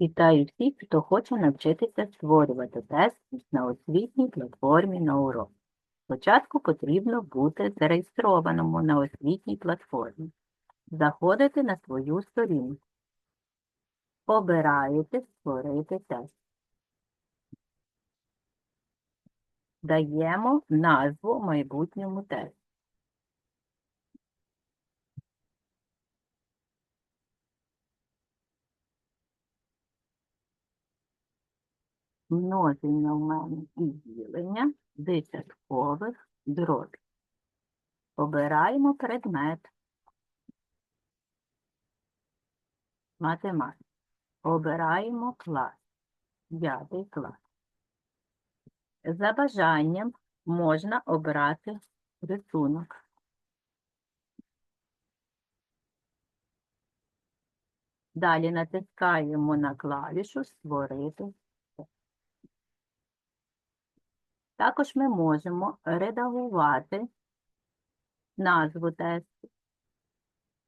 Вітаю всіх, хто хоче навчитися створювати тести на освітній платформі на урок. Спочатку потрібно бути зареєстрованому на освітній платформі. Заходите на свою сторінку. Обираєте Створити тест. Даємо назву майбутньому тесту. Множення в мене і ділення десяткових дробів. Обираємо предмет математика. Обираємо клас, п'ятий клас. За бажанням можна обрати рисунок. Далі натискаємо на клавішу Створити Також ми можемо редагувати назву тесту.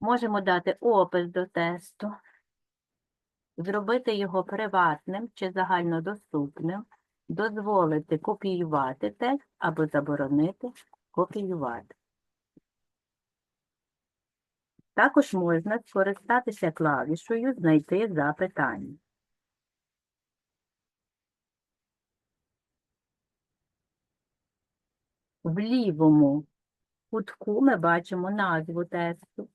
Можемо дати опис до тесту, зробити його приватним чи загальнодоступним, дозволити копіювати текст або заборонити копіювати. Також можна скористатися клавішою Знайти запитання. В лівому кутку ми бачимо назву тесту,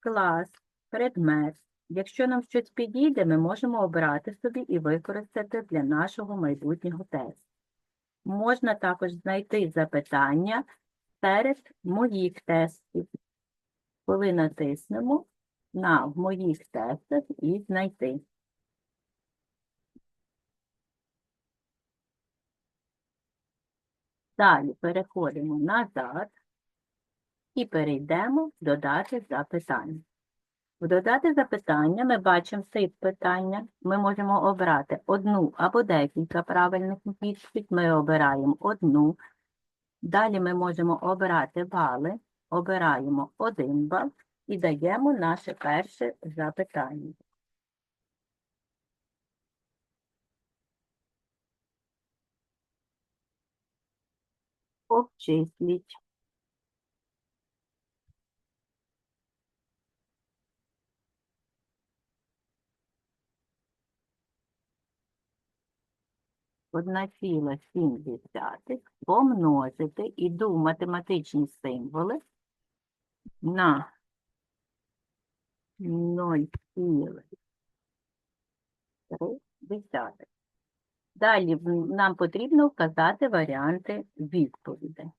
клас, предмет. Якщо нам щось підійде, ми можемо обрати собі і використати для нашого майбутнього тесту. Можна також знайти запитання серед моїх тестів. Коли натиснемо на моїх тестах і знайти. Далі переходимо назад і перейдемо додати запитання. В додати запитання ми бачимо тип питання. Ми можемо обрати одну або декілька правильних відповідь. Ми обираємо одну. Далі ми можемо обрати бали. Обираємо один бал і даємо наше перше запитання. Обчисліть. Одна ціла сім десятих помножити, іду математичні символи на 0,3. Далі нам потрібно вказати варіанти відповідей.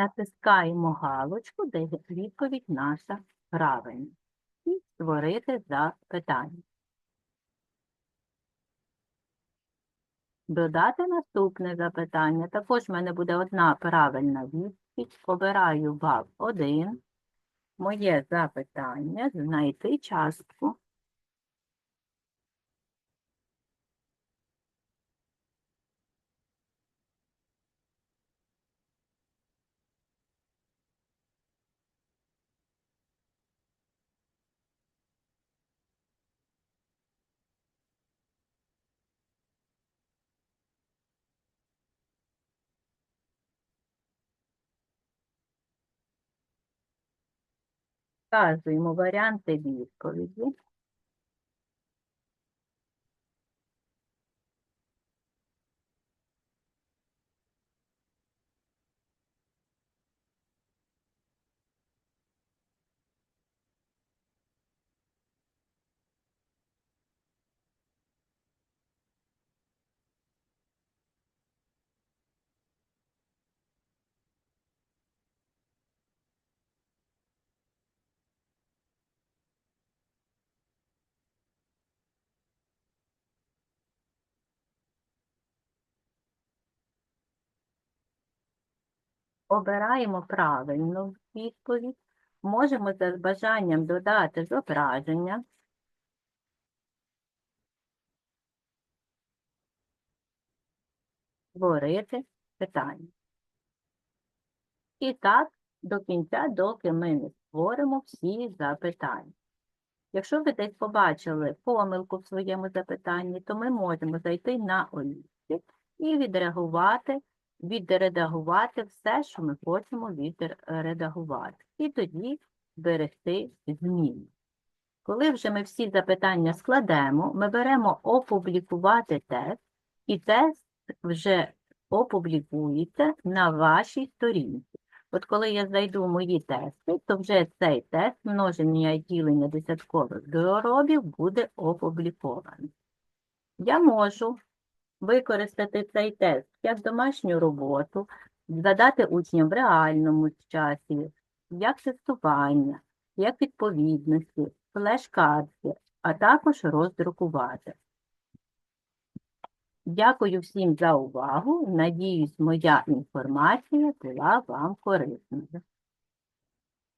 Натискаємо галочку, де відповідь наша правильна. І створити запитання. Додати наступне запитання. Також в мене буде одна правильна відповідь. Обираю бал 1. Моє запитання знайти частку. Вказуємо варіанти відповіді. Обираємо правильну відповідь. Можемо за бажанням додати зображення. Створити питання. І так до кінця, доки ми не створимо всі запитання. Якщо ви десь побачили помилку в своєму запитанні, то ми можемо зайти на олівці і відреагувати, відредагувати все, що ми хочемо відредагувати. І тоді зберегти зміни. Коли вже ми всі запитання складемо, ми беремо опублікувати тест, і тест вже опублікується на вашій сторінці. От коли я зайду в мої тести, то вже цей тест множення і ділення десяткових дробів буде опублікований. Я можу використати цей тест як домашню роботу, задати учням в реальному часі, як тестування, як відповідності, флеш-картки, а також роздрукувати. Дякую всім за увагу. Надіюсь, моя інформація була вам корисною.